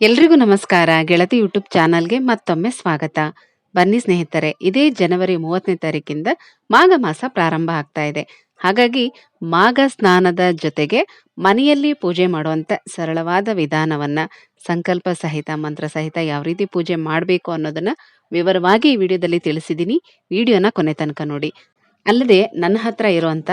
ಎಲ್ರಿಗೂ ನಮಸ್ಕಾರ. ಗೆಳತಿ ಯೂಟ್ಯೂಬ್ ಚಾನಲ್ಗೆ ಮತ್ತೊಮ್ಮೆ ಸ್ವಾಗತ. ಬನ್ನಿ ಸ್ನೇಹಿತರೆ, ಇದೇ ಜನವರಿ ಮೂವತ್ತನೇ ತಾರೀಕಿಂದ ಮಾಘ ಮಾಸ ಪ್ರಾರಂಭ ಆಗ್ತಾ ಇದೆ. ಹಾಗಾಗಿ ಮಾಘ ಸ್ನಾನದ ಜೊತೆಗೆ ಮನೆಯಲ್ಲಿ ಪೂಜೆ ಮಾಡುವಂತ ಸರಳವಾದ ವಿಧಾನವನ್ನ ಸಂಕಲ್ಪ ಸಹಿತ, ಮಂತ್ರ ಸಹಿತ ಯಾವ ರೀತಿ ಪೂಜೆ ಮಾಡಬೇಕು ಅನ್ನೋದನ್ನ ವಿವರವಾಗಿ ಈ ವಿಡಿಯೋದಲ್ಲಿ ತಿಳಿಸಿದ್ದೀನಿ ವಿಡಿಯೋನ ಕೊನೆ ತನಕ ನೋಡಿ. ಅಲ್ಲದೆ ನನ್ನ ಹತ್ರ ಇರುವಂತ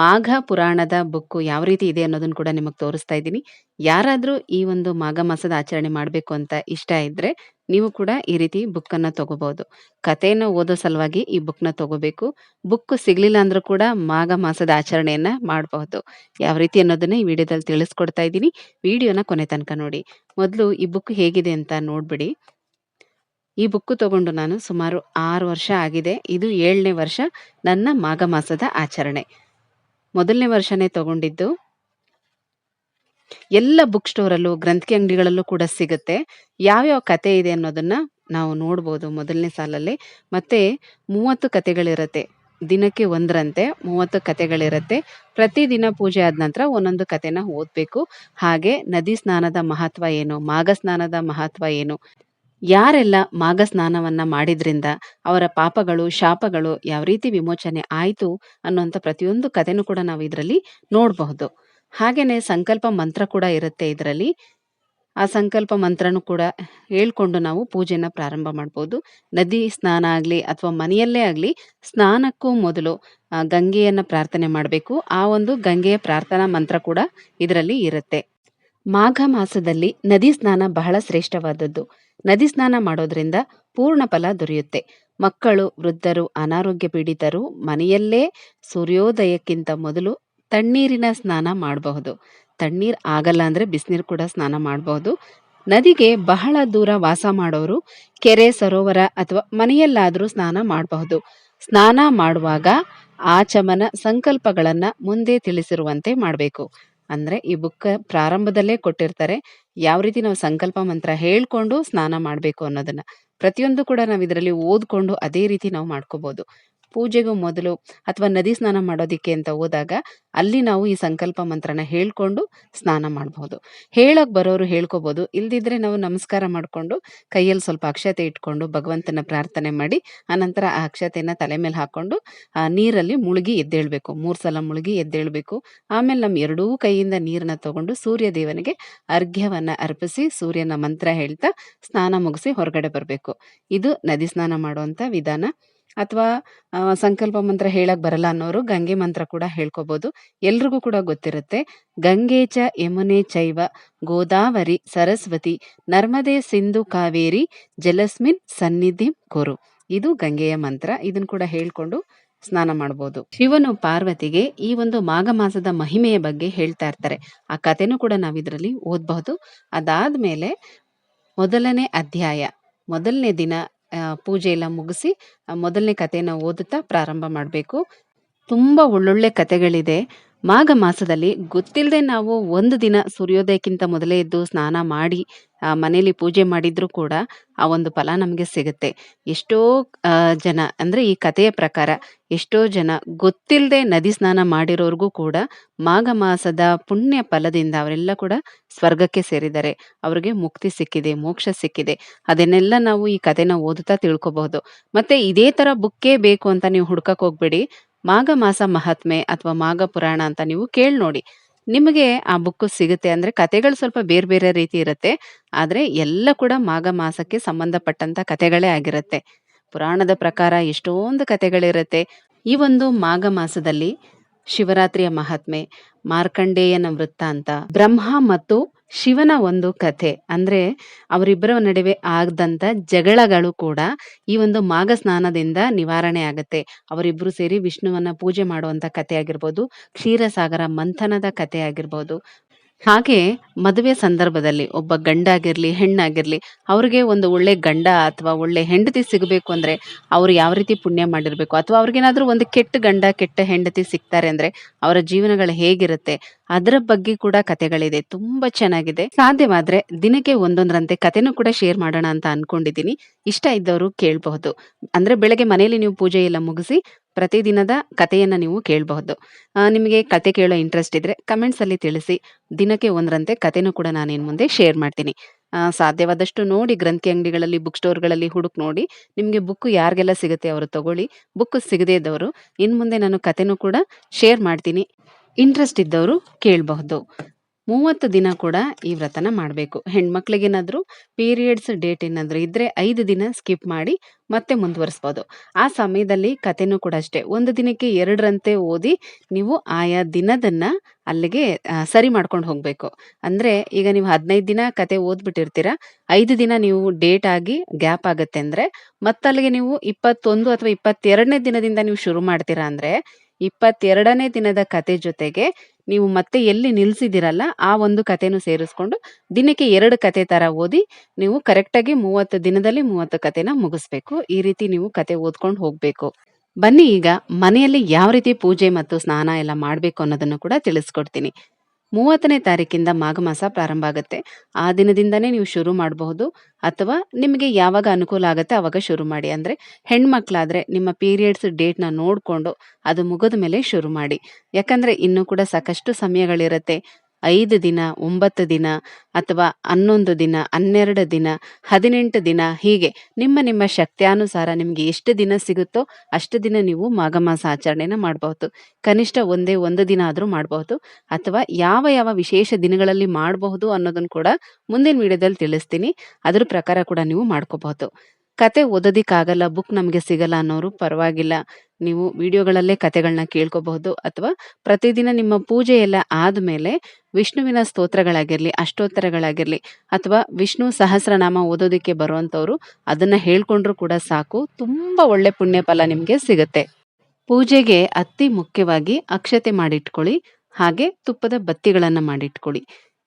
ಮಾಘ ಪುರಾಣದ ಬುಕ್ಕು ಯಾವ ರೀತಿ ಇದೆ ಅನ್ನೋದನ್ನ ಕೂಡ ನಿಮಗೆ ತೋರಿಸ್ತಾ ಇದ್ದೀನಿ. ಯಾರಾದ್ರೂ ಈ ಒಂದು ಮಾಘ ಮಾಸದ ಆಚರಣೆ ಮಾಡಬೇಕು ಅಂತ ಇಷ್ಟ ಇದ್ರೆ ನೀವು ಕೂಡ ಈ ರೀತಿ ಬುಕ್ ಅನ್ನ ತಗೋಬಹುದು. ಕಥೆಯನ್ನು ಓದೋ ಸಲುವಾಗಿ ಈ ಬುಕ್ನ ತಗೋಬೇಕು. ಬುಕ್ ಸಿಗ್ಲಿಲ್ಲ ಅಂದ್ರೂ ಕೂಡ ಮಾಘ ಮಾಸದ ಆಚರಣೆಯನ್ನ ಮಾಡಬಹುದು. ಯಾವ ರೀತಿ ಅನ್ನೋದನ್ನ ಈ ವಿಡಿಯೋದಲ್ಲಿ ತಿಳಿಸ್ಕೊಡ್ತಾ ಇದ್ದೀನಿ. ವಿಡಿಯೋನ ಕೊನೆ ತನಕ ನೋಡಿ. ಮೊದಲು ಈ ಬುಕ್ ಹೇಗಿದೆ ಅಂತ ನೋಡ್ಬಿಡಿ. ಈ ಬುಕ್ ತಗೊಂಡು ನಾನು ಸುಮಾರು ಆರು ವರ್ಷ ಆಗಿದೆ. ಇದು ಏಳನೇ ವರ್ಷ ನನ್ನ ಮಾಘ ಮಾಸದ ಆಚರಣೆ. ಮೊದಲನೇ ವರ್ಷನೇ ತಗೊಂಡಿದ್ದು. ಎಲ್ಲ ಬುಕ್ ಸ್ಟೋರಲ್ಲೂ ಗ್ರಂಥಿ ಅಂಗಡಿಗಳಲ್ಲೂ ಕೂಡ ಸಿಗುತ್ತೆ. ಯಾವ್ಯಾವ ಕತೆ ಇದೆ ಅನ್ನೋದನ್ನ ನಾವು ನೋಡ್ಬೋದು ಮೊದಲನೇ ಸಾಲಲ್ಲಿ. ಮತ್ತೆ ಮೂವತ್ತು ಕತೆಗಳಿರುತ್ತೆ. ದಿನಕ್ಕೆ ಒಂದರಂತೆ ಮೂವತ್ತು ಕತೆಗಳಿರುತ್ತೆ. ಪ್ರತಿದಿನ ಪೂಜೆ ಆದ ನಂತರ ಒಂದೊಂದು ಕತೆನ ಓದಬೇಕು. ಹಾಗೆ ನದಿ ಸ್ನಾನದ ಮಹತ್ವ ಏನು, ಮಾಘ ಸ್ನಾನದ ಮಹತ್ವ ಏನು? ಯಾರೆಲ್ಲ ಮಾಘ ಸ್ನಾನವನ್ನ ಮಾಡಿದ್ರಿಂದ ಅವರ ಪಾಪಗಳು, ಶಾಪಗಳು ಯಾವ ರೀತಿ ವಿಮೋಚನೆ ಆಯಿತು ಅನ್ನುವಂಥ ಪ್ರತಿಯೊಂದು ಕಥೆನೂ ಕೂಡ ನಾವು ಇದರಲ್ಲಿ ನೋಡಬಹುದು. ಹಾಗೇನೆ ಸಂಕಲ್ಪ ಮಂತ್ರ ಕೂಡ ಇರುತ್ತೆ ಇದರಲ್ಲಿ. ಆ ಸಂಕಲ್ಪ ಮಂತ್ರನೂ ಕೂಡ ಹೇಳ್ಕೊಂಡು ನಾವು ಪೂಜೆನ ಪ್ರಾರಂಭ ಮಾಡ್ಬೋದು. ನದಿ ಸ್ನಾನ ಆಗಲಿ ಅಥವಾ ಮನೆಯಲ್ಲೇ ಆಗಲಿ ಸ್ನಾನಕ್ಕೂ ಮೊದಲು ಗಂಗೆಯನ್ನ ಪ್ರಾರ್ಥನೆ ಮಾಡಬೇಕು. ಆ ಒಂದು ಗಂಗೆಯ ಪ್ರಾರ್ಥನಾ ಮಂತ್ರ ಕೂಡ ಇದರಲ್ಲಿ ಇರುತ್ತೆ. ಮಾಘ ಮಾಸದಲ್ಲಿ ನದಿ ಸ್ನಾನ ಬಹಳ ಶ್ರೇಷ್ಠವಾದದ್ದು. ನದಿ ಸ್ನಾನ ಮಾಡೋದ್ರಿಂದ ಪೂರ್ಣ ಫಲ ದೊರೆಯುತ್ತೆ. ಮಕ್ಕಳು, ವೃದ್ಧರು, ಅನಾರೋಗ್ಯ ಪೀಡಿತರು ಮನೆಯಲ್ಲೇ ಸೂರ್ಯೋದಯಕ್ಕಿಂತ ಮೊದಲು ತಣ್ಣೀರಿನ ಸ್ನಾನ ಮಾಡಬಹುದು. ತಣ್ಣೀರ್ ಆಗಲ್ಲ ಅಂದ್ರೆ ಬಿಸಿನೀರು ಕೂಡ ಸ್ನಾನ ಮಾಡಬಹುದು. ನದಿಗೆ ಬಹಳ ದೂರ ವಾಸ ಮಾಡೋರು ಕೆರೆ, ಸರೋವರ ಅಥವಾ ಮನೆಯಲ್ಲಾದರೂ ಸ್ನಾನ ಮಾಡಬಹುದು. ಸ್ನಾನ ಮಾಡುವಾಗ ಆಚಮನ ಸಂಕಲ್ಪಗಳನ್ನ ಮುಂದೆ ತಿಳಿಸಿರುವಂತೆ ಮಾಡಬೇಕು. ಅಂದ್ರೆ ಈ ಬುಕ್ ಪ್ರಾರಂಭದಲ್ಲೇ ಕೊಟ್ಟಿರ್ತಾರೆ. ಯಾವ ರೀತಿ ನಾವು ಸಂಕಲ್ಪ ಮಂತ್ರ ಹೇಳ್ಕೊಂಡು ಸ್ನಾನ ಮಾಡಬೇಕು ಅನ್ನೋದನ್ನ ಪ್ರತಿಯೊಂದು ಕೂಡ ನಾವು ಇದರಲ್ಲಿ ಓದ್ಕೊಂಡು ಅದೇ ರೀತಿ ನಾವು ಮಾಡ್ಕೋಬಹುದು ಪೂಜೆಗೂ ಮೊದಲು ಅಥವಾ ನದಿ ಸ್ನಾನ ಮಾಡೋದಿಕ್ಕೆ ಅಂತ ಹೋದಾಗ ಅಲ್ಲಿ ನಾವು ಈ ಸಂಕಲ್ಪ ಮಂತ್ರನ ಹೇಳ್ಕೊಂಡು ಸ್ನಾನ ಮಾಡಬಹುದು ಹೇಳಕ್ ಬರೋರು ಹೇಳ್ಕೋಬಹುದು ಇಲ್ದಿದ್ರೆ ನಾವು ನಮಸ್ಕಾರ ಮಾಡ್ಕೊಂಡು ಕೈಯಲ್ಲಿ ಸ್ವಲ್ಪ ಅಕ್ಷತೆ ಇಟ್ಕೊಂಡು ಭಗವಂತನ ಪ್ರಾರ್ಥನೆ ಮಾಡಿ ಆನಂತರ ಆ ಅಕ್ಷತೆನ ತಲೆ ಮೇಲೆ ಹಾಕೊಂಡು, ಆ ನೀರಲ್ಲಿ ಮುಳುಗಿ ಎದ್ದೇಳ್ಬೇಕು. ಮೂರ್ ಸಲ ಮುಳುಗಿ ಎದ್ದೇಳ್ಬೇಕು. ಆಮೇಲೆ ನಮ್ಮ ಎರಡೂ ಕೈಯಿಂದ ನೀರನ್ನ ತಗೊಂಡು ಸೂರ್ಯ ದೇವನಿಗೆ ಅರ್ಘ್ಯವನ್ನ ಅರ್ಪಿಸಿ ಸೂರ್ಯನ ಮಂತ್ರ ಹೇಳ್ತಾ ಸ್ನಾನ ಮುಗಿಸಿ ಹೊರಗಡೆ ಬರಬೇಕು. ಇದು ನದಿ ಸ್ನಾನ ಮಾಡುವಂತ ವಿಧಾನ. ಅಥವಾ ಸಂಕಲ್ಪ ಮಂತ್ರ ಹೇಳಕ್ ಬರಲ್ಲ ಅನ್ನೋರು ಗಂಗೆ ಮಂತ್ರ ಕೂಡ ಹೇಳ್ಕೋಬಹುದು ಎಲ್ರಿಗೂ ಕೂಡ ಗೊತ್ತಿರುತ್ತೆ. ಗಂಗೆ ಚ ಯಮುನೆ ಚೈವ, ಗೋದಾವರಿ ಸರಸ್ವತಿ, ನರ್ಮದೆ ಸಿಂಧು ಕಾವೇರಿ, ಜಲಸ್ಮಿನ್ ಸನ್ನಿಧಿ ಕೊರು. ಇದು ಗಂಗೆಯ ಮಂತ್ರ. ಇದನ್ನ ಕೂಡ ಹೇಳ್ಕೊಂಡು ಸ್ನಾನ ಮಾಡಬಹುದು ಶಿವನು ಪಾರ್ವತಿಗೆ ಈ ಒಂದು ಮಾಘ ಮಾಸದ ಮಹಿಮೆಯ ಬಗ್ಗೆ ಹೇಳ್ತಾ ಇರ್ತಾರೆ. ಆ ಕಥೆನೂ ಕೂಡ ನಾವು ಇದರಲ್ಲಿ ಓದಬಹುದು. ಅದಾದ್ಮೇಲೆ ಮೊದಲನೇ ಅಧ್ಯಾಯ, ಮೊದಲನೇ ದಿನ ಪೂಜೆ ಎಲ್ಲ ಮುಗಿಸಿ ಮೊದಲನೇ ಕಥೆನ ಓದುತ್ತಾ ಪ್ರಾರಂಭ ಮಾಡಬೇಕು. ತುಂಬ ಒಳ್ಳೊಳ್ಳೆ ಕಥೆಗಳಿದೆ. ಮಾಘ ಮಾಸದಲ್ಲಿ ಗೊತ್ತಿಲ್ಲದೆ ನಾವು ಒಂದು ದಿನ ಸೂರ್ಯೋದಯಕ್ಕಿಂತ ಮೊದಲೇ ಎದ್ದು ಸ್ನಾನ ಮಾಡಿ ಮನೆಯಲ್ಲಿ ಪೂಜೆ ಮಾಡಿದ್ರು ಕೂಡ ಆ ಒಂದು ಫಲ ನಮಗೆ ಸಿಗುತ್ತೆ. ಎಷ್ಟೋ ಜನ, ಅಂದ್ರೆ ಈ ಕಥೆಯ ಪ್ರಕಾರ ಎಷ್ಟೋ ಜನ ಗೊತ್ತಿಲ್ಲದೆ ನದಿ ಸ್ನಾನ ಮಾಡಿರೋರ್ಗೂ ಕೂಡ ಮಾಘ ಮಾಸದ ಪುಣ್ಯ ಫಲದಿಂದ ಅವರೆಲ್ಲ ಕೂಡ ಸ್ವರ್ಗಕ್ಕೆ ಸೇರಿದ್ದಾರೆ. ಅವ್ರಿಗೆ ಮುಕ್ತಿ ಸಿಕ್ಕಿದೆ, ಮೋಕ್ಷ ಸಿಕ್ಕಿದೆ. ಅದನ್ನೆಲ್ಲ ನಾವು ಈ ಕಥೆನ ಓದುತ್ತಾ ತಿಳ್ಕೊಬಹುದು. ಮತ್ತೆ ಇದೇ ತರ ಬುಕ್ಕೇ ಬೇಕು ಅಂತ ನೀವು ಹುಡ್ಕಕ್ ಹೋಗ್ಬೇಡಿ. ಮಾಘ ಮಾಸ ಮಹಾತ್ಮೆ ಅಥವಾ ಮಾಘ ಪುರಾಣ ಅಂತ ನೀವು ಕೇಳಿ ನೋಡಿ. ನಿಮಗೆ ಆ ಬುಕ್ ಸಿಗುತ್ತೆ ಅಂದ್ರೆ ಕತೆಗಳು ಸ್ವಲ್ಪ ಬೇರೆ ಬೇರೆ ರೀತಿ ಇರುತ್ತೆ. ಆದ್ರೆ ಎಲ್ಲ ಕೂಡ ಮಾಘ ಮಾಸಕ್ಕೆ ಸಂಬಂಧಪಟ್ಟಂತ ಕಥೆಗಳೇ ಆಗಿರುತ್ತೆ. ಪುರಾಣದ ಪ್ರಕಾರ ಎಷ್ಟೊಂದು ಕತೆಗಳಿರುತ್ತೆ ಈ ಒಂದು ಮಾಘ ಮಾಸದಲ್ಲಿ ಶಿವರಾತ್ರಿಯ ಮಹಾತ್ಮೆ, ಮಾರ್ಕಂಡೇಯನ ವೃತ್ತಾಂತ ಬ್ರಹ್ಮ ಮತ್ತು ಶಿವನ ಒಂದು ಕಥೆ. ಅಂದ್ರೆ ಅವರಿಬ್ಬರ ನಡುವೆ ಆಗದಂತ ಜಗಳಗಳು ಕೂಡ ಈ ಒಂದು ಮಾಘ ಸ್ನಾನದಿಂದ ನಿವಾರಣೆ ಆಗುತ್ತೆ. ಅವರಿಬ್ರು ಸೇರಿ ವಿಷ್ಣುವನ್ನ ಪೂಜೆ ಮಾಡುವಂತ ಕಥೆ ಆಗಿರ್ಬೋದು, ಕ್ಷೀರಸಾಗರ ಮಂಥನದ ಕಥೆ ಆಗಿರ್ಬೋದು. ಹಾಗೆ ಮದುವೆ ಸಂದರ್ಭದಲ್ಲಿ ಒಬ್ಬ ಗಂಡ ಆಗಿರ್ಲಿ ಹೆಣ್ಣಾಗಿರ್ಲಿ, ಅವ್ರಿಗೆ ಒಂದು ಒಳ್ಳೆ ಗಂಡ ಅಥವಾ ಒಳ್ಳೆ ಹೆಂಡತಿ ಸಿಗಬೇಕು ಅಂದ್ರೆ ಅವ್ರು ಯಾವ ರೀತಿ ಪುಣ್ಯ ಮಾಡಿರ್ಬೇಕು ಅಥವಾ ಅವ್ರಿಗೇನಾದ್ರೂ ಒಂದು ಕೆಟ್ಟ ಗಂಡ, ಕೆಟ್ಟ ಹೆಂಡತಿ ಸಿಗ್ತಾರೆ ಅಂದ್ರೆ ಅವರ ಜೀವನಗಳು ಹೇಗಿರುತ್ತೆ? ಅದರ ಬಗ್ಗೆ ಕೂಡ ಕತೆಗಳಿದೆ. ತುಂಬಾ ಚೆನ್ನಾಗಿದೆ. ಸಾಧ್ಯವಾದ್ರೆ ದಿನಕ್ಕೆ ಒಂದೊಂದರಂತೆ ಕತೆನೂ ಕೂಡ ಶೇರ್ ಮಾಡೋಣ ಅಂತ ಅನ್ಕೊಂಡಿದ್ದೀನಿ ಇಷ್ಟ ಇದ್ದವರು ಕೇಳಬಹುದು. ಅಂದ್ರೆ ಬೆಳಗ್ಗೆ ಮನೆಯಲ್ಲಿ ನೀವು ಪೂಜೆ ಎಲ್ಲ ಮುಗಿಸಿ ಪ್ರತಿದಿನದ ಕಥೆಯನ್ನ ನೀವು ಕೇಳಬಹುದು. ನಿಮಗೆ ಕತೆ ಕೇಳೋ ಇಂಟ್ರೆಸ್ಟ್ ಇದ್ರೆ ಕಮೆಂಟ್ಸ್ ಅಲ್ಲಿ ತಿಳಿಸಿ. ದಿನಕ್ಕೆ ಒಂದರಂತೆ ಕತೆನೂ ಕೂಡ ನಾನು ಇನ್ ಮುಂದೆ ಶೇರ್ ಮಾಡ್ತೀನಿ. ಸಾಧ್ಯವಾದಷ್ಟು ನೋಡಿ ಗ್ರಂಥಿ ಅಂಗಡಿಗಳಲ್ಲಿ, ಬುಕ್ ಸ್ಟೋರ್‌ಗಳಲ್ಲಿ ಹುಡುಕ್ ನೋಡಿ. ನಿಮ್ಗೆ ಬುಕ್ ಯಾರಿಗೆಲ್ಲ ಸಿಗುತ್ತೆ ಅವರು ತಗೊಳ್ಳಿ. ಬುಕ್ ಸಿಗದೇ ಇದ್ದವರು ಇನ್ನು ಮುಂದೆ ನಾನು ಕಥೆನೂ ಕೂಡ ಶೇರ್ ಮಾಡ್ತೀನಿ. ಇಂಟ್ರೆಸ್ಟ್ ಇದ್ದವರು ಕೇಳಬಹುದು. 30 ದಿನ ಕೂಡ ಈ ವ್ರತನ ಮಾಡಬೇಕು. ಹೆಣ್ಮಕ್ಳಿಗೇನಾದರೂ ಪೀರಿಯಡ್ಸ್ ಡೇಟ್ ಏನಾದರೂ ಇದ್ರೆ ಐದು ದಿನ ಸ್ಕಿಪ್ ಮಾಡಿ ಮತ್ತೆ ಮುಂದುವರಿಸ್ಬೋದು. ಆ ಸಮಯದಲ್ಲಿ ಕಥೆನೂ ಕೂಡ ಅಷ್ಟೇ. ಒಂದು ದಿನಕ್ಕೆ 2 ರಂತೆ ಓದಿ ನೀವು ಆಯಾ ದಿನದನ್ನ ಅಲ್ಲಿಗೆ ಸರಿ ಮಾಡ್ಕೊಂಡು ಹೋಗಬೇಕು ಅಂದ್ರೆ ಈಗ ನೀವು 15 ದಿನ ಕತೆ ಓದ್ಬಿಟ್ಟಿರ್ತೀರ. ಐದು ದಿನ ನೀವು ಡೇಟ್ ಆಗಿ ಗ್ಯಾಪ್ ಆಗುತ್ತೆ ಅಂದ್ರೆ ಮತ್ತಲ್ಲಿಗೆ ನೀವು 21 ಅಥವಾ 22ನೇ ದಿನದಿಂದ ನೀವು ಶುರು ಮಾಡ್ತೀರಾ ಅಂದ್ರೆ 22ನೇ ದಿನದ ಕತೆ ಜೊತೆಗೆ ನೀವು ಮತ್ತೆ ಎಲ್ಲಿ ನಿಲ್ಲಿಸಿದಿರಲ್ಲ ಆ ಒಂದು ಕತೆನೂ ಸೇರಿಸ್ಕೊಂಡು ದಿನಕ್ಕೆ ಎರಡು ಕತೆ ಥರ ಓದಿ ನೀವು ಕರೆಕ್ಟಾಗಿ 30 ದಿನದಲ್ಲಿ 30 ಕತೆನ ಮುಗಿಸ್ಬೇಕು. ಈ ರೀತಿ ನೀವು ಕತೆ ಓದ್ಕೊಂಡು ಹೋಗಬೇಕು ಬನ್ನಿ ಈಗ ಮನೆಯಲ್ಲಿ ಯಾವ ರೀತಿ ಪೂಜೆ ಮತ್ತು ಸ್ನಾನ ಎಲ್ಲ ಮಾಡಬೇಕು ಅನ್ನೋದನ್ನು ಕೂಡ ತಿಳಿಸ್ಕೊಡ್ತೀನಿ. 30ನೇ ತಾರೀಕಿಂದ ಮಾಘಮಾಸ ಪ್ರಾರಂಭ ಆಗುತ್ತೆ ಆ ದಿನದಿಂದನೇ ನೀವು ಶುರು ಮಾಡಬಹುದು ಅಥವಾ ನಿಮಗೆ ಯಾವಾಗ ಅನುಕೂಲ ಆಗುತ್ತೆ ಆವಾಗ ಶುರು ಮಾಡಿ. ಅಂದ್ರೆ ಹೆಣ್ಮಕ್ಳಾದರೆ ನಿಮ್ಮ ಪೀರಿಯಡ್ಸ್ ಡೇಟ್‌ನ ನೋಡ್ಕೊಂಡು ಅದು ಮುಗಿದ ಮೇಲೆ ಶುರು ಮಾಡಿ. ಯಾಕಂದ್ರೆ ಇನ್ನೂ ಕೂಡ ಸಾಕಷ್ಟು ಸಮಯಗಳಿರತ್ತೆ. 5 ದಿನ, ಒಂಬತ್ತು ದಿನ ಅಥವಾ 11 ದಿನ, 12 ದಿನ, 18 ದಿನ ಹೀಗೆ ನಿಮ್ಮ ನಿಮ್ಮ ಶಕ್ತ್ಯಾನುಸಾರ ನಿಮಗೆ ಎಷ್ಟು ದಿನ ಸಿಗುತ್ತೋ ಅಷ್ಟು ದಿನ ನೀವು ಮಾಘಮಾಸ ಆಚರಣೆನ ಮಾಡಬಹುದು. ಕನಿಷ್ಠ ಒಂದೇ ಒಂದು ದಿನ ಆದರೂ ಮಾಡಬಹುದು ಅಥವಾ ಯಾವ ಯಾವ ವಿಶೇಷ ದಿನಗಳಲ್ಲಿ ಮಾಡಬಹುದು ಅನ್ನೋದನ್ನು ಕೂಡ ಮುಂದಿನ ವಿಡಿಯೋದಲ್ಲಿ ತಿಳಿಸ್ತೀನಿ. ಅದ್ರ ಪ್ರಕಾರ ಕೂಡ ನೀವು ಮಾಡ್ಕೋಬಹುದು. ಕತೆ ಓದೋದಿಕ್ಕಾಗಲ್ಲ, ಬುಕ್ ನಮಗೆ ಸಿಗಲ್ಲ ಅನ್ನೋರು ಪರವಾಗಿಲ್ಲ. ನೀವು ವಿಡಿಯೋಗಳಲ್ಲೇ ಕತೆಗಳನ್ನ ಕೇಳ್ಕೋಬಹುದು ಅಥವಾ ಪ್ರತಿದಿನ ನಿಮ್ಮ ಪೂಜೆ ಎಲ್ಲ ಆದಮೇಲೆ ವಿಷ್ಣುವಿನ ಸ್ತೋತ್ರಗಳಾಗಿರ್ಲಿ, ಅಷ್ಟೋತ್ತರಗಳಾಗಿರ್ಲಿ ಅಥವಾ ವಿಷ್ಣು ಸಹಸ್ರನಾಮ ಓದೋದಕ್ಕೆ ಬರುವಂತವ್ರು ಅದನ್ನ ಹೇಳ್ಕೊಂಡ್ರು ಕೂಡ ಸಾಕು. ತುಂಬಾ ಒಳ್ಳೆ ಪುಣ್ಯ ಫಲ ನಿಮ್ಗೆ ಸಿಗುತ್ತೆ ಪೂಜೆಗೆ ಅತಿ ಮುಖ್ಯವಾಗಿ ಅಕ್ಷತೆ ಮಾಡಿಟ್ಕೊಳ್ಳಿ. ಹಾಗೆ ತುಪ್ಪದ ಬತ್ತಿಗಳನ್ನ ಮಾಡಿಟ್ಕೊಳ್ಳಿ.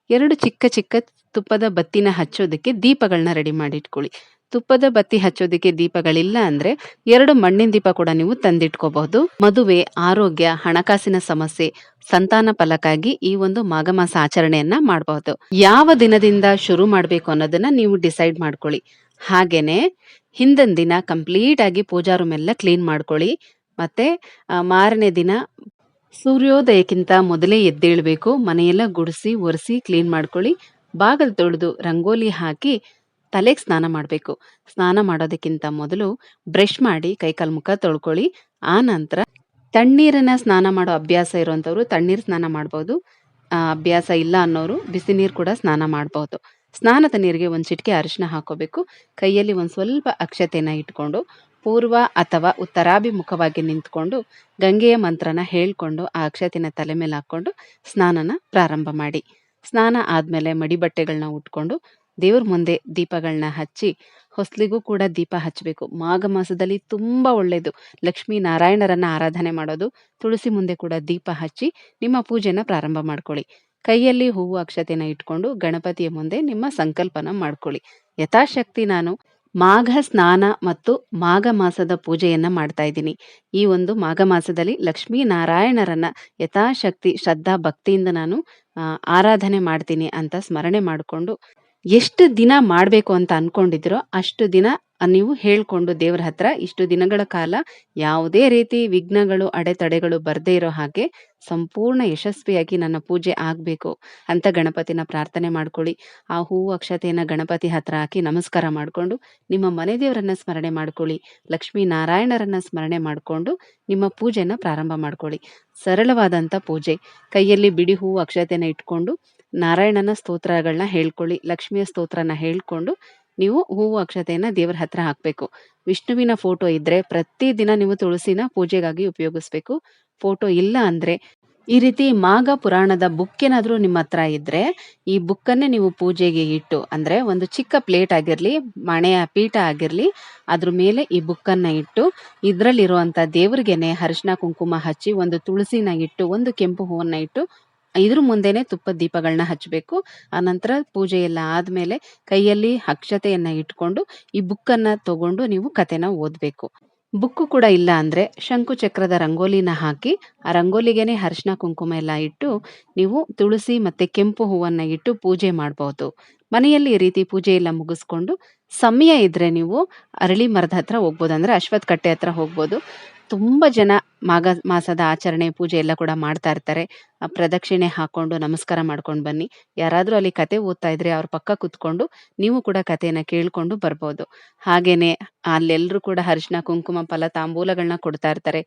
ಎರಡು ಚಿಕ್ಕ ಚಿಕ್ಕ ತುಪ್ಪದ ಬತ್ತಿನ ಹಚ್ಚೋದಕ್ಕೆ ದೀಪಗಳನ್ನ ರೆಡಿ ಮಾಡಿಟ್ಕೊಳ್ಳಿ. ತುಪ್ಪದ ಬತ್ತಿ ಹಚ್ಚೋದಕ್ಕೆ ದೀಪಗಳಿಲ್ಲ ಅಂದ್ರೆ ಎರಡು ಮಣ್ಣಿನ ದೀಪ ಕೂಡ ನೀವು ತಂದಿಟ್ಕೋಬಹುದು. ಮದುವೆ, ಆರೋಗ್ಯ, ಹಣಕಾಸಿನ ಸಮಸ್ಯೆ, ಸಂತಾನ ಫಲಕ್ಕಾಗಿ ಈ ಒಂದು ಮಾಘಮಾಸ ಆಚರಣೆಯನ್ನ ಮಾಡಬಹುದು. ಯಾವ ದಿನದಿಂದ ಶುರು ಮಾಡಬೇಕು ಅನ್ನೋದನ್ನ ನೀವು ಡಿಸೈಡ್ ಮಾಡ್ಕೊಳ್ಳಿ. ಹಾಗೇನೆ ಹಿಂದಿನ ದಿನ ಕಂಪ್ಲೀಟ್ ಆಗಿ ಪೂಜಾ ರೂಮ್ ಎಲ್ಲ ಕ್ಲೀನ್ ಮಾಡ್ಕೊಳ್ಳಿ. ಮತ್ತೆ ಮಾರನೇ ದಿನ ಸೂರ್ಯೋದಯಕ್ಕಿಂತ ಮೊದಲೇ ಎದ್ದೇಳ್ಬೇಕು. ಮನೆಯೆಲ್ಲ ಗುಡಿಸಿ, ಒರೆಸಿ ಕ್ಲೀನ್ ಮಾಡ್ಕೊಳ್ಳಿ. ಬಾಗಿಲು ತೊಳೆದು ರಂಗೋಲಿ ಹಾಕಿ ತಲೆಗೆ ಸ್ನಾನ ಮಾಡಬೇಕು. ಸ್ನಾನ ಮಾಡೋದಕ್ಕಿಂತ ಮೊದಲು ಬ್ರಷ್ ಮಾಡಿ ಕೈಕಾಲು ಮುಖ ತೊಳ್ಕೊಳ್ಳಿ. ಆ ನಂತರ ತಣ್ಣೀರನ್ನ ಸ್ನಾನ ಮಾಡೋ ಅಭ್ಯಾಸ ಇರುವಂಥವ್ರು ತಣ್ಣೀರ್ ಸ್ನಾನ ಮಾಡ್ಬೋದು. ಅಭ್ಯಾಸ ಇಲ್ಲ ಅನ್ನೋರು ಬಿಸಿ ನೀರು ಕೂಡ ಸ್ನಾನ ಮಾಡಬಹುದು. ಸ್ನಾನದ ನೀರಿಗೆ ಒಂದು ಚಿಟಿಕೆ ಅರಿಶಿನ ಹಾಕೋಬೇಕು. ಕೈಯಲ್ಲಿ ಒಂದು ಸ್ವಲ್ಪ ಅಕ್ಷತೆನ ಇಟ್ಕೊಂಡು ಪೂರ್ವ ಅಥವಾ ಉತ್ತರಾಭಿಮುಖವಾಗಿ ನಿಂತ್ಕೊಂಡು ಗಂಗೆಯ ಮಂತ್ರನ ಹೇಳ್ಕೊಂಡು ಆ ಅಕ್ಷತೆನ ತಲೆ ಮೇಲೆ ಹಾಕೊಂಡು ಸ್ನಾನನ ಪ್ರಾರಂಭ ಮಾಡಿ. ಸ್ನಾನ ಆದಮೇಲೆ ಮಡಿ ಬಟ್ಟೆಗಳನ್ನ ಉಟ್ಕೊಂಡು ದೇವ್ರ ಮುಂದೆ ದೀಪಗಳನ್ನ ಹಚ್ಚಿ, ಹೊಸ್ಲಿಗೂ ಕೂಡ ದೀಪ ಹಚ್ಚಬೇಕು. ಮಾಘ ಮಾಸದಲ್ಲಿ ತುಂಬಾ ಒಳ್ಳೆಯದು ಲಕ್ಷ್ಮೀ ನಾರಾಯಣರನ್ನ ಆರಾಧನೆ ಮಾಡೋದು. ತುಳಸಿ ಮುಂದೆ ಕೂಡ ದೀಪ ಹಚ್ಚಿ, ನಿಮ್ಮ ಪೂಜೆನ ಪ್ರಾರಂಭ ಮಾಡ್ಕೊಳ್ಳಿ. ಕೈಯಲ್ಲಿ ಹೂವು ಅಕ್ಷತೆನ ಇಟ್ಕೊಂಡು ಗಣಪತಿಯ ಮುಂದೆ ನಿಮ್ಮ ಸಂಕಲ್ಪನ ಮಾಡ್ಕೊಳ್ಳಿ. ಯಥಾಶಕ್ತಿ ನಾನು ಮಾಘ ಸ್ನಾನ ಮತ್ತು ಮಾಘ ಮಾಸದ ಪೂಜೆಯನ್ನ ಮಾಡ್ತಾ ಇದ್ದೀನಿ. ಈ ಒಂದು ಮಾಘ ಮಾಸದಲ್ಲಿ ಲಕ್ಷ್ಮೀ ನಾರಾಯಣರನ್ನ ಯಥಾಶಕ್ತಿ, ಶ್ರದ್ಧಾ, ಭಕ್ತಿಯಿಂದ ನಾನು ಆರಾಧನೆ ಮಾಡ್ತೀನಿ ಅಂತ ಸ್ಮರಣೆ ಮಾಡಿಕೊಂಡು ಎಷ್ಟು ದಿನ ಮಾಡಬೇಕು ಅಂತ ಅನ್ಕೊಂಡಿದ್ರೋ ಅಷ್ಟು ದಿನ ನೀವು ಹೇಳ್ಕೊಂಡು ದೇವ್ರ ಹತ್ರ ಇಷ್ಟು ದಿನಗಳ ಕಾಲ ಯಾವುದೇ ರೀತಿ ವಿಘ್ನಗಳು, ಅಡೆತಡೆಗಳು ಬರ್ದೇ ಇರೋ ಹಾಗೆ ಸಂಪೂರ್ಣ ಯಶಸ್ವಿಯಾಗಿ ನನ್ನ ಪೂಜೆ ಆಗ್ಬೇಕು ಅಂತ ಗಣಪತಿನ ಪ್ರಾರ್ಥನೆ ಮಾಡ್ಕೊಳ್ಳಿ. ಆ ಹೂವು ಅಕ್ಷತೆಯನ್ನ ಗಣಪತಿ ಹತ್ರ ಹಾಕಿ ನಮಸ್ಕಾರ ಮಾಡ್ಕೊಂಡು ನಿಮ್ಮ ಮನೆ ದೇವರನ್ನ ಸ್ಮರಣೆ ಮಾಡ್ಕೊಳ್ಳಿ. ಲಕ್ಷ್ಮೀ ನಾರಾಯಣರನ್ನ ಸ್ಮರಣೆ ಮಾಡ್ಕೊಂಡು ನಿಮ್ಮ ಪೂಜೆನ ಪ್ರಾರಂಭ ಮಾಡ್ಕೊಳ್ಳಿ. ಸರಳವಾದಂತ ಪೂಜೆ. ಕೈಯಲ್ಲಿ ಬಿಡಿ ಹೂವು ಅಕ್ಷತೆನ ಇಟ್ಕೊಂಡು ನಾರಾಯಣನ ಸ್ತೋತ್ರಗಳನ್ನ ಹೇಳ್ಕೊಳ್ಳಿ. ಲಕ್ಷ್ಮಿಯ ಸ್ತೋತ್ರನ ಹೇಳ್ಕೊಂಡು ನೀವು ಹೂವು ಅಕ್ಷತೆಯನ್ನ ದೇವರ ಹತ್ರ ಹಾಕ್ಬೇಕು. ವಿಷ್ಣುವಿನ ಫೋಟೋ ಇದ್ರೆ ಪ್ರತಿದಿನ ನೀವು ತುಳಸಿನ ಪೂಜೆಗಾಗಿ ಉಪಯೋಗಿಸ್ಬೇಕು. ಫೋಟೋ ಇಲ್ಲ ಅಂದ್ರೆ ಈ ರೀತಿ ಮಾಘ ಪುರಾಣದ ಬುಕ್ ಏನಾದರೂ ನಿಮ್ಮ ಹತ್ರ ಇದ್ರೆ ಈ ಬುಕ್ಕನ್ನೇ ನೀವು ಪೂಜೆಗೆ ಇಟ್ಟು ಅಂದ್ರೆ ಒಂದು ಚಿಕ್ಕ ಪ್ಲೇಟ್ ಆಗಿರ್ಲಿ, ಮಣೆಯ ಪೀಠ ಆಗಿರ್ಲಿ ಅದ್ರ ಮೇಲೆ ಈ ಬುಕ್ಕನ್ನ ಇಟ್ಟು ಇದ್ರಲ್ಲಿರುವಂತ ದೇವ್ರಿಗೆನೆ ಅರಿಶಿನ ಕುಂಕುಮ ಹಚ್ಚಿ ಒಂದು ತುಳಸಿನ ಇಟ್ಟು ಒಂದು ಕೆಂಪು ಹೂವನ್ನ ಇಟ್ಟು ಇದ್ರ ಮುಂದೆನೆ ತುಪ್ಪದ ದೀಪಗಳನ್ನ ಹಚ್ಚಬೇಕು. ಆನಂತರ ಪೂಜೆ ಎಲ್ಲ ಆದ್ಮೇಲೆ ಕೈಯಲ್ಲಿ ಅಕ್ಷತೆಯನ್ನ ಇಟ್ಕೊಂಡು ಈ ಬುಕ್ಕನ್ನ ತಗೊಂಡು ನೀವು ಕಥೆನ ಓದ್ಬೇಕು. ಬುಕ್ಕು ಕೂಡ ಇಲ್ಲ ಅಂದ್ರೆ ಶಂಕು ಚಕ್ರದ ರಂಗೋಲಿನ ಹಾಕಿ ಆ ರಂಗೋಲಿಗೆನೆ ಅರಿಶಿನ ಕುಂಕುಮ ಎಲ್ಲ ಇಟ್ಟು ನೀವು ತುಳಸಿ ಮತ್ತೆ ಕೆಂಪು ಹೂವನ್ನ ಇಟ್ಟು ಪೂಜೆ ಮಾಡಬಹುದು. ಮನೆಯಲ್ಲಿ ಈ ರೀತಿ ಪೂಜೆ ಎಲ್ಲ ಮುಗಿಸ್ಕೊಂಡು ಸಮಯ ಇದ್ರೆ ನೀವು ಅರಳಿ ಮರದ ಹತ್ರ ಹೋಗ್ಬೋದು. ಅಂದ್ರೆ ಅಶ್ವತ್ ಕಟ್ಟೆ ಹತ್ರ ಹೋಗ್ಬೋದು. ತುಂಬ ಜನ ಮಾಘ ಮಾಸದ ಆಚರಣೆ, ಪೂಜೆ ಎಲ್ಲ ಕೂಡ ಮಾಡ್ತಾ ಇರ್ತಾರೆ. ಪ್ರದಕ್ಷಿಣೆ ಹಾಕೊಂಡು ನಮಸ್ಕಾರ ಮಾಡ್ಕೊಂಡು ಬನ್ನಿ. ಯಾರಾದ್ರೂ ಅಲ್ಲಿ ಕತೆ ಓದ್ತಾ ಇದ್ರೆ ಅವ್ರ ಪಕ್ಕ ಕುತ್ಕೊಂಡು ನೀವು ಕೂಡ ಕಥೆಯನ್ನ ಕೇಳ್ಕೊಂಡು ಬರ್ಬೋದು. ಹಾಗೇನೆ ಅಲ್ಲೆಲ್ಲರೂ ಕೂಡ ಅರಿಶಿನ, ಕುಂಕುಮ, ಫಲ, ತಾಂಬೂಲಗಳನ್ನ ಕೊಡ್ತಾ ಇರ್ತಾರೆ.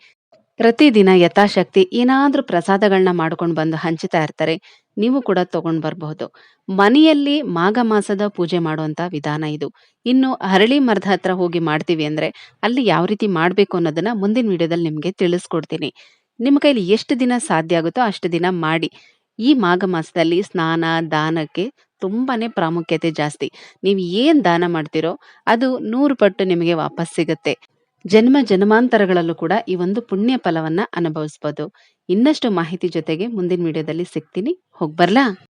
ಪ್ರತಿದಿನ ಯಥಾಶಕ್ತಿ ಏನಾದ್ರೂ ಪ್ರಸಾದಗಳನ್ನ ಮಾಡ್ಕೊಂಡು ಬಂದು ಹಂಚುತ್ತಾ ಇರ್ತಾರೆ. ನೀವು ಕೂಡ ತಗೊಂಡ್ ಬರಬಹುದು ಮನೆಯಲ್ಲಿ ಮಾಘ ಮಾಸದ ಪೂಜೆ ಮಾಡುವಂತ ವಿಧಾನ ಇದು. ಇನ್ನು ಹರಳಿ ಮರದ ಹತ್ರ ಹೋಗಿ ಮಾಡ್ತೀವಿ ಅಂದ್ರೆ, ಅಲ್ಲಿ ಯಾವ ರೀತಿ ಮಾಡ್ಬೇಕು ಅನ್ನೋದನ್ನ ಮುಂದಿನ ವಿಡಿಯೋದಲ್ಲಿ ನಿಮ್ಗೆ ತಿಳಿಸ್ಕೊಡ್ತೀನಿ. ನಿಮ್ಮ ಕೈಲಿ ಎಷ್ಟು ದಿನ ಸಾಧ್ಯ ಆಗುತ್ತೋ ಅಷ್ಟು ದಿನ ಮಾಡಿ. ಈ ಮಾಘ ಮಾಸದಲ್ಲಿ ಸ್ನಾನ, ದಾನಕ್ಕೆ ತುಂಬಾನೇ ಪ್ರಾಮುಖ್ಯತೆ ಜಾಸ್ತಿ. ನೀವು ಏನ್ ದಾನ ಮಾಡ್ತೀರೋ ಅದು ನೂರು ಪಟ್ಟು ನಿಮಗೆ ವಾಪಸ್ ಸಿಗುತ್ತೆ. ಜನ್ಮ ಜನ್ಮಾಂತರಗಳಲ್ಲೂ ಕೂಡ ಈ ಒಂದು ಪುಣ್ಯ ಫಲವನ್ನ ಅನುಭವಿಸ್ಬೋದು. ಇನ್ನಷ್ಟು ಮಾಹಿತಿ ಜೊತೆಗೆ ಮುಂದಿನ ವಿಡಿಯೋದಲ್ಲಿ ಸಿಗ್ತೀನಿ. ಹೋಗ್ಬರ್ಲಾ?